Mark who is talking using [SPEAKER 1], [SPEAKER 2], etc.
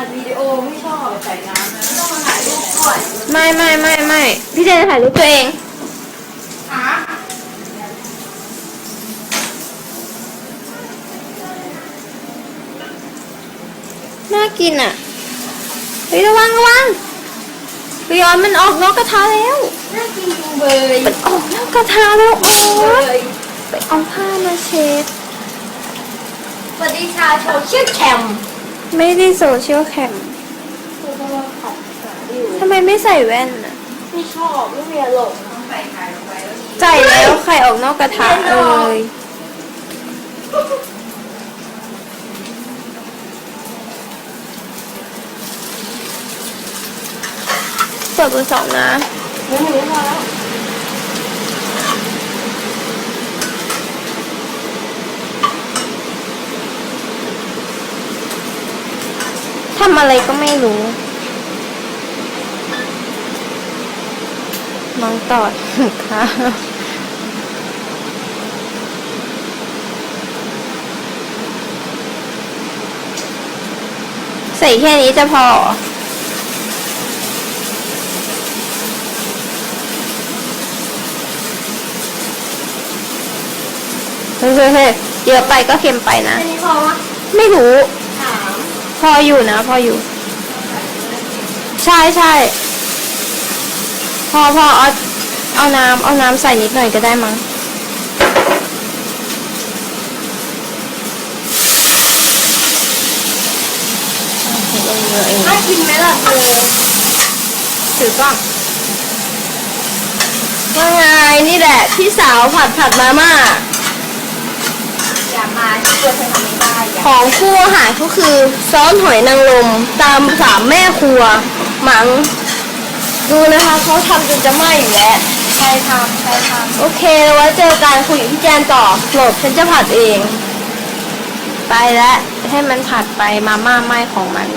[SPEAKER 1] อัดวิดีโอไม่ชอบใส่น้ำนะต้องมาถ่ายรูปก่อน
[SPEAKER 2] ไม่ไม่ไม่ไม่พี่เจนจะถ่ายรูปตัวเอง
[SPEAKER 1] ฮะ
[SPEAKER 2] น่ากินอะ เฮ้ยระวังระวังไปยอนมันออกนอกกระทะแล้ว
[SPEAKER 1] น่ากินจุงเบย
[SPEAKER 2] มันออกนอกกระทะแล้วโอ๊
[SPEAKER 1] เลยย
[SPEAKER 2] ไปเอาผ้ามาเช็ด
[SPEAKER 1] สวัสดีชาวโซเชียลแคม
[SPEAKER 2] ไม่ได้โซเชียลแคม
[SPEAKER 1] คุณกำลังขัดขาอยู่
[SPEAKER 2] ทำไมไม่ใส่แว่นอะ
[SPEAKER 1] ไม่ชอบไม่มีอารมณ์ต้องใส่ไข่ลงไปแล้ว
[SPEAKER 2] ใส่แล้วไข่ออกนอกกระทะเลยเปิดเบอร์สองนะ
[SPEAKER 1] หมูหมูพอแล้วำ
[SPEAKER 2] อะไรก็ไม่รู้น้องตอดค่ะใส่แค่นี้จะพอเหรอเฮ้ยเฮ้ยเฮ้ยเยอะไปก็เค็มไปนะ
[SPEAKER 1] อันนี้พอวะ
[SPEAKER 2] ไม่รู้
[SPEAKER 1] ถาม
[SPEAKER 2] พออยู่นะ พออยู่ ใช่ใช่พอพอเอาเอาน้ำเอาน้ำใส่นิดหน่อยก็ได้มั้ง
[SPEAKER 1] น่ากินไหมล่ะเธอ
[SPEAKER 2] ถือกล้องว่าไงนี่แหละ พี่สาวผัดผัดมาม่า
[SPEAKER 1] อย่ามาที่ตัวเธอทำไม่ได้อย่า
[SPEAKER 2] ของคู่อาหารก็คือซอสหอยนางรมตามสามแม่ครัวมังดูนะคะเขาทำจนจะไหม้อยู่แล้ว
[SPEAKER 1] ใครทำใครทำ
[SPEAKER 2] โอเคไว้เจอกันคุยกับพี่แจนต่อหลบฉันจะผัดเอง ไปแล้วให้มันผัดไปมาม่าไหม้ของมัน